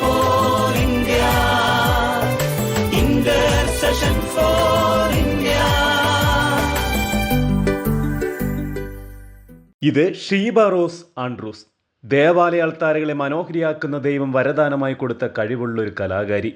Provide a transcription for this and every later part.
For India for India. ഇത് Sheeba Rose Andrews. ദേവാലയ അൾത്താരകളെ മനോഹരിയാക്കുന്ന ദൈവം വരദാനമായി കൊടുത്ത കഴിവുള്ള ഒരു കലാകാരി.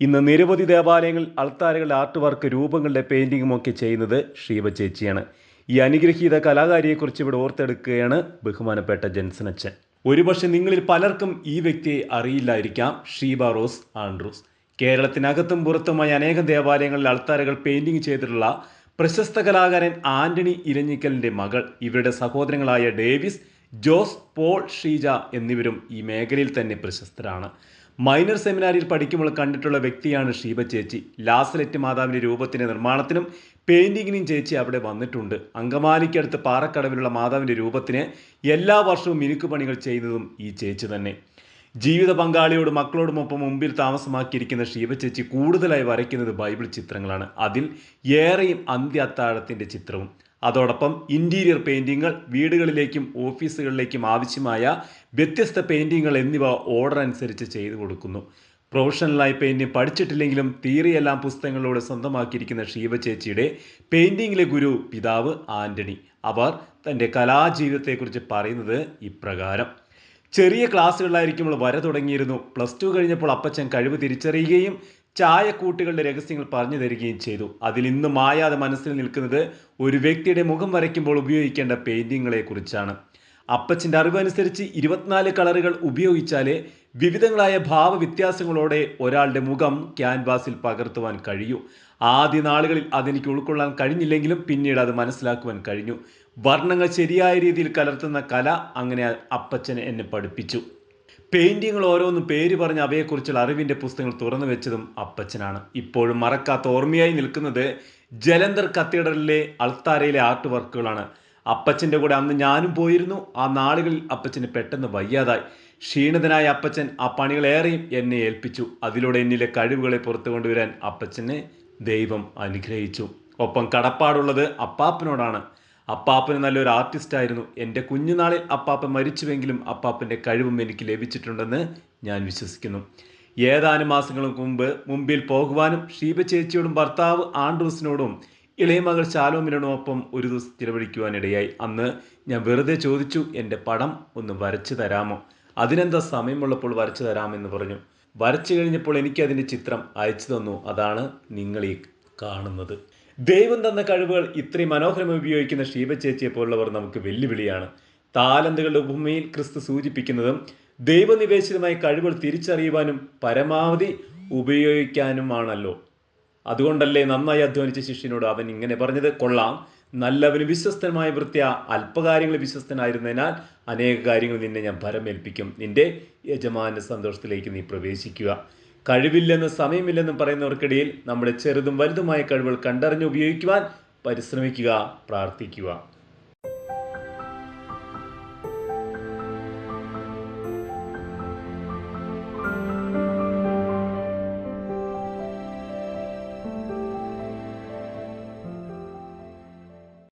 ഇന്ന് നിരവധി ദേവാലയങ്ങൾ അൾത്താരകളുടെ ആർട്ട് വർക്ക് രൂപങ്ങളുടെ പെയിന്റിങ്ങും ഒക്കെ ചെയ്യുന്നത് ഷീബ ചേച്ചിയാണ്. ഈ അനുഗ്രഹീത കലാകാരിയെക്കുറിച്ച് ഇവിടെ ഓർത്തെടുക്കുകയാണ് ബഹുമാനപ്പെട്ട ജെൻസൻ അച്ഛൻ ഒരുപക്ഷെ നിങ്ങളിൽ പലർക്കും ഈ വ്യക്തിയെ അറിയില്ലായിരിക്കാം. Sheeba Rose Andrews. കേരളത്തിനകത്തും പുറത്തുമായി അനേകം ദേവാലയങ്ങളിൽ അൾത്താരകൾ പെയിന്റിംഗ് ചെയ്തിട്ടുള്ള പ്രശസ്ത കലാകാരൻ ആന്റണി ഇലഞ്ഞിക്കലിന്റെ മകൾ. ഇവരുടെ സഹോദരങ്ങളായ ഡേവിസ് ജോസ് പോൾ ഷീജ എന്നിവരും ഈ മേഖലയിൽ തന്നെ പ്രശസ്തരാണ്. മൈനർ സെമിനാരിയിൽ പഠിക്കുമ്പോൾ കണ്ടിട്ടുള്ള വ്യക്തിയാണ് ഷീബ ചേച്ചി. ലാസലറ്റ് മാതാവിന്റെ രൂപത്തിന്റെ നിർമ്മാണത്തിനും പെയിന്റിങ്ങിനും ചേച്ചി അവിടെ വന്നിട്ടുണ്ട്. അങ്കമാലിക്കടുത്ത് പാറക്കടവിലുള്ള മാതാവിന്റെ രൂപത്തിന് എല്ലാ വർഷവും മിനുക്കുപണികൾ ചെയ്യുന്നതും ഈ ചേച്ചി തന്നെ. ജീവിത പങ്കാളിയോട് മക്കളോടുമൊപ്പം മുമ്പിൽ താമസമാക്കിയിരിക്കുന്ന ഷീബ ചേച്ചി കൂടുതലായി വരയ്ക്കുന്നത് ബൈബിൾ ചിത്രങ്ങളാണ്. അതിൽ ഏറെയും അന്ത്യ അത്താഴത്തിന്റെ ചിത്രവും അതോടൊപ്പം ഇന്റീരിയർ പെയിന്റിങ്ങുകൾ വീടുകളിലേക്കും ഓഫീസുകളിലേക്കും ആവശ്യമായ വ്യത്യസ്ത പെയിന്റിങ്ങുകൾ എന്നിവ ഓർഡർ അനുസരിച്ച് ചെയ്തു കൊടുക്കുന്നു. പ്രൊഫഷണലായി പെയിന്റിങ് പഠിച്ചിട്ടില്ലെങ്കിലും തിയറിയെല്ലാം പുസ്തകങ്ങളിലൂടെ സ്വന്തമാക്കിയിരിക്കുന്ന ഷീവ ചേച്ചിയുടെ പെയിന്റിങ്ങിലെ ഗുരു പിതാവ് ആന്റണി അവർ തന്റെ കലാജീവിതത്തെക്കുറിച്ച് പറയുന്നത് ഇപ്രകാരം. ചെറിയ ക്ലാസ്സുകളിലായിരിക്കുമ്പോൾ വര തുടങ്ങിയിരുന്നു. പ്ലസ് ടു കഴിഞ്ഞപ്പോൾ അപ്പച്ചൻ കഴിവ് തിരിച്ചറിയുകയും ചായക്കൂട്ടുകളുടെ രഹസ്യങ്ങൾ പറഞ്ഞു തരികയും ചെയ്തു. അതിൽ ഇന്ന് മായാതെ മനസ്സിൽ നിൽക്കുന്നത് ഒരു വ്യക്തിയുടെ മുഖം വരയ്ക്കുമ്പോൾ ഉപയോഗിക്കേണ്ട പെയിന്റിങ്ങുകളെ കുറിച്ചാണ് അപ്പച്ചന്റെ അറിവനുസരിച്ച് ഇരുപത്തിനാല് കളറുകൾ ഉപയോഗിച്ചാലേ വിവിധങ്ങളായ ഭാവവ്യത്യാസങ്ങളോടെ ഒരാളുടെ മുഖം ക്യാൻവാസിൽ പകർത്തുവാൻ കഴിയൂ. ആദ്യ നാളുകളിൽ അതെനിക്ക് ഉൾക്കൊള്ളാൻ കഴിഞ്ഞില്ലെങ്കിലും പിന്നീട് അത് മനസ്സിലാക്കുവാൻ കഴിഞ്ഞു. വർണങ്ങൾ ശരിയായ രീതിയിൽ കലർത്തുന്ന കല അങ്ങനെ അപ്പച്ചൻ എന്നെ പഠിപ്പിച്ചു. പെയിന്റിങ്ങൾ ഓരോന്നും പേര് പറഞ്ഞ് അവയെക്കുറിച്ചുള്ള അറിവിന്റെ പുസ്തകങ്ങൾ തുറന്നു വെച്ചതും അപ്പച്ചനാണ്. ഇപ്പോഴും മറക്കാത്ത ഓർമ്മയായി നിൽക്കുന്നത് ജലന്ധർ കത്തീഡ്രലിലെ അൾത്താരയിലെ ആർട്ട് വർക്കുകളാണ് അപ്പച്ചന്റെ കൂടെ അന്ന് ഞാനും പോയിരുന്നു. ആ നാളുകളിൽ അപ്പച്ചന് പെട്ടെന്ന് വയ്യാതായി. ക്ഷീണിതനായ അപ്പച്ചൻ ആ പണികളേറെയും എന്നെ ഏൽപ്പിച്ചു. അതിലൂടെ എന്നിലെ കഴിവുകളെ പുറത്തു കൊണ്ടുവരാൻ അപ്പച്ചനെ ദൈവം അനുഗ്രഹിച്ചു. ഒപ്പം കടപ്പാടുള്ളത് അപ്പാപ്പനോടാണ്. അപ്പാപ്പന് നല്ലൊരു ആർട്ടിസ്റ്റായിരുന്നു എന്റെ കുഞ്ഞുനാളിൽ അപ്പാപ്പൻ മരിച്ചുവെങ്കിലും അപ്പാപ്പന്റെ കഴിവും എനിക്ക് ലഭിച്ചിട്ടുണ്ടെന്ന് ഞാൻ വിശ്വസിക്കുന്നു. ഏതാനും മാസങ്ങൾക്ക് മുമ്പ് മുമ്പിൽ പോകുവാനും ഷീബ ചേച്ചിയോടും ഭർത്താവ് ആൻഡ്രൂസിനോടും ഇളയ മകൾ ശാലോമിനോടൊപ്പം ഒരു ദിവസം ചിലവഴിക്കുവാനിടയായി. അന്ന് ഞാൻ വെറുതെ ചോദിച്ചു എന്റെ പടം ഒന്ന് വരച്ചു തരാമോ? അതിനെന്താ സമയമുള്ളപ്പോൾ വരച്ചു തരാമെന്ന് പറഞ്ഞു. വരച്ചു കഴിഞ്ഞപ്പോൾ എനിക്കതിന്റെ ചിത്രം അയച്ചു തന്നു. അതാണ് നിങ്ങൾ ഈ കാണുന്നത്. ദൈവം തന്ന കഴിവുകൾ ഇത്രയും മനോഹരമായി ഉപയോഗിക്കുന്ന ഷീബ ചേച്ചിയെ പോലുള്ളവർ നമുക്ക് വെല്ലുവിളിയാണ്. താലന്തുകളുടെ ഉപമയിൽ ക്രിസ്തു സൂചിപ്പിക്കുന്നതും ദൈവനിവേശിതമായ കഴിവുകൾ തിരിച്ചറിയുവാനും പരമാവധി ഉപയോഗിക്കാനുമാണല്ലോ. അതുകൊണ്ടല്ലേ നന്നായി അധ്വാനിച്ച ശിഷ്യനോട് അവൻ ഇങ്ങനെ പറഞ്ഞത്? കൊള്ളാം. നല്ലവന് വിശ്വസ്തമായ വൃത്തിയ. അല്പകാര്യങ്ങളിൽ വിശ്വസ്തനായിരുന്നതിനാൽ അനേക കാര്യങ്ങൾ നിന്നെ ഞാൻ ഭരമേൽപ്പിക്കും. നിന്റെ യജമാന സന്തോഷത്തിലേക്ക് നീ പ്രവേശിക്കുക. കഴിവില്ലെന്ന് സമയമില്ലെന്നും പറയുന്നവർക്കിടയിൽ നമ്മുടെ ചെറുതും വലുതുമായ കഴിവുകൾ കണ്ടറിഞ്ഞ് ഉപയോഗിക്കുവാൻ പരിശ്രമിക്കുക പ്രാർത്ഥിക്കുക.